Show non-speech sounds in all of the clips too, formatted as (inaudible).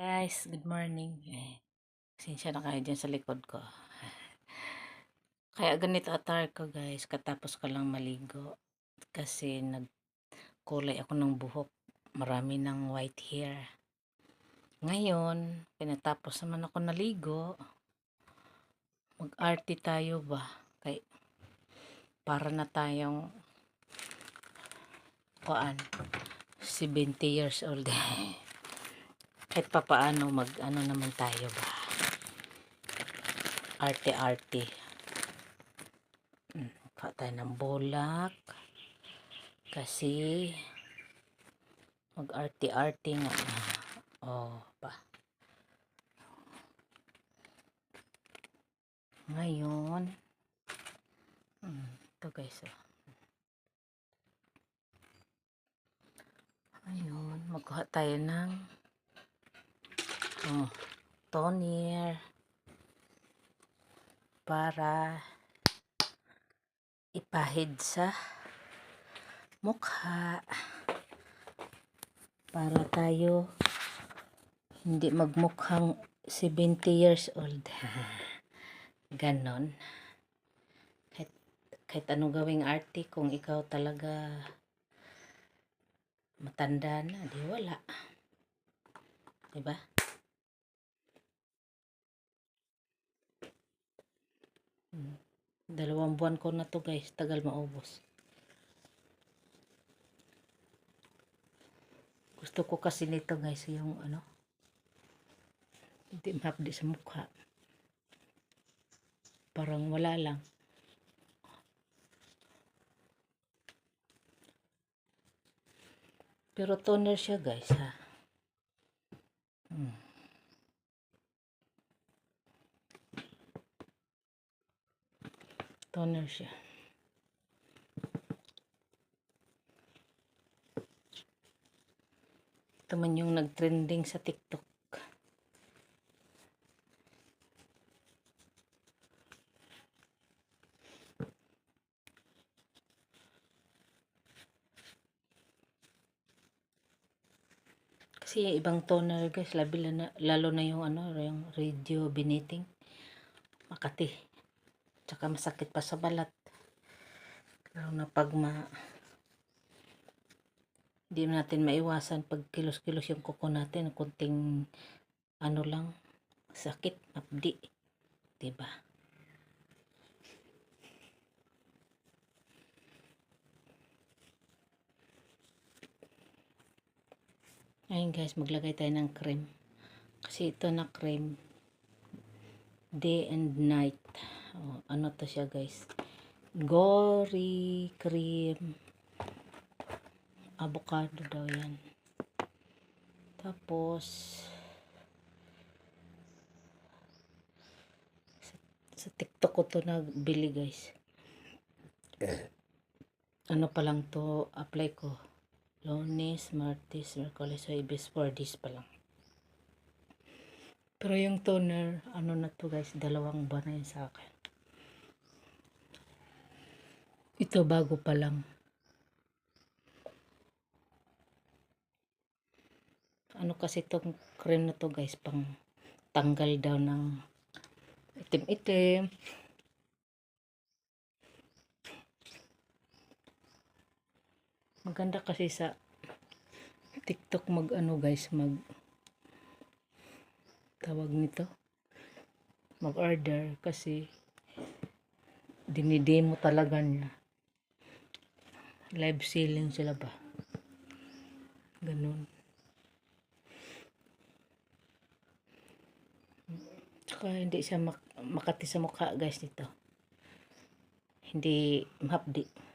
Guys, good morning. Eh, pasensya na kayo dyan sa likod ko. Kaya ganito attire ko guys, katapos ko lang maligo. Kasi nagkulay ako ng buhok. Marami ng white hair. Ngayon, pinatapos naman ako naligo. Mag-arty tayo ba? Kay, para na tayong kuan 70 years old. (laughs) kahit pa paano mag ano naman tayo ba? Arte arte. Hmm, pa tayo ng bolak kasi mag arte arte nga. Oh pa. Ngayon hmm, ito guys oh. ayun magkuha tayo ng oh, toner para ipahid sa mukha. Para tayo hindi magmukhang 70 years old. (laughs) Ganon. Kahit, kahit anong gawing arte kung ikaw talaga matanda na di wala. Diba Hmm. Dalawang buwan ko na to guys. Tagal maubos. Gusto ko kasi nito guys yung ano. Hindi mahapdi sa mukha. Parang wala lang. Pero toner siya guys ha. Hmm. Toner siya. Ito man yung nagtrending sa TikTok. Kasi ibang toner guys, lalo na, lalo na yung ano, yung radio biniting. Makati tsaka masakit pa sa balat. Lalo na pag ma hindi natin maiwasan pag kilos-kilos yung kuko natin kunting ano lang sakit mapdi diba? Ayun guys maglagay tayo ng cream. Kasi ito na cream day and night oh, ano to siya guys? Gory cream. Avocado daw yan. Tapos sa, sa tiktok ko to nabili guys. Ano pa lang to apply ko. Lunes, martes, merkulis, ibis 4 days pa lang pero yung toner, ano na to guys, dalawang buwan na yun sa akin. Ito bago pa lang. Ano kasi itong cream na to guys, pang tanggal daw ng itim-itim. Maganda kasi sa TikTok mag ano guys, mag tawag nito? Mag-order kasi dinidemo talaga niya. Live selling sila ba? Ganun. Saka hindi siya mak makati sa mukha guys nito. Hindi mahapdi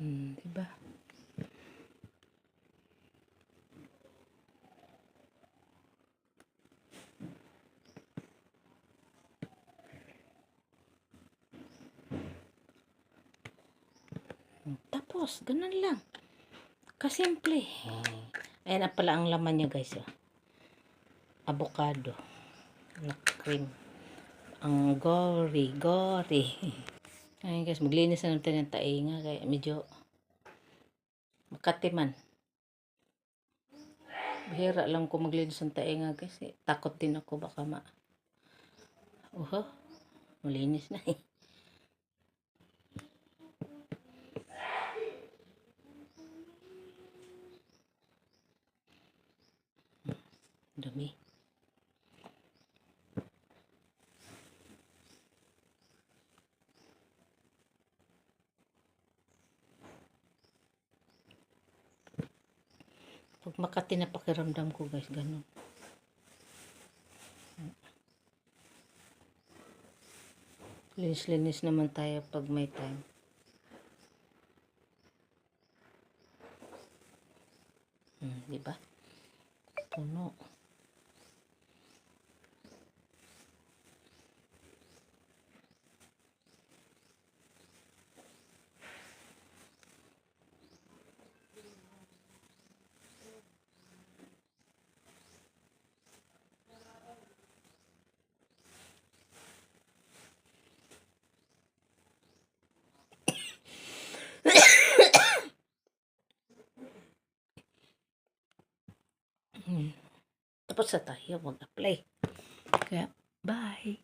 Hmm, diba? Tapos, ganun lang. Kasimple. Ayan na pala ang laman niya guys. Oh. Avocado. Na cream. Ang gory, gory. (laughs) Ayan guys, maglinis na natin ng tainga. Kaya medyo makatiman. Bihira lang ko maglinis ng tainga guys. Eh. Takot din ako baka ma... Uho, malinis na eh. Pag Makati na pakiramdam ko guys, ganun. Linis-linis naman tayo pag may time. Hmm, di ba? Puno. Tapos na tayo mag-apply. Kaya, bye!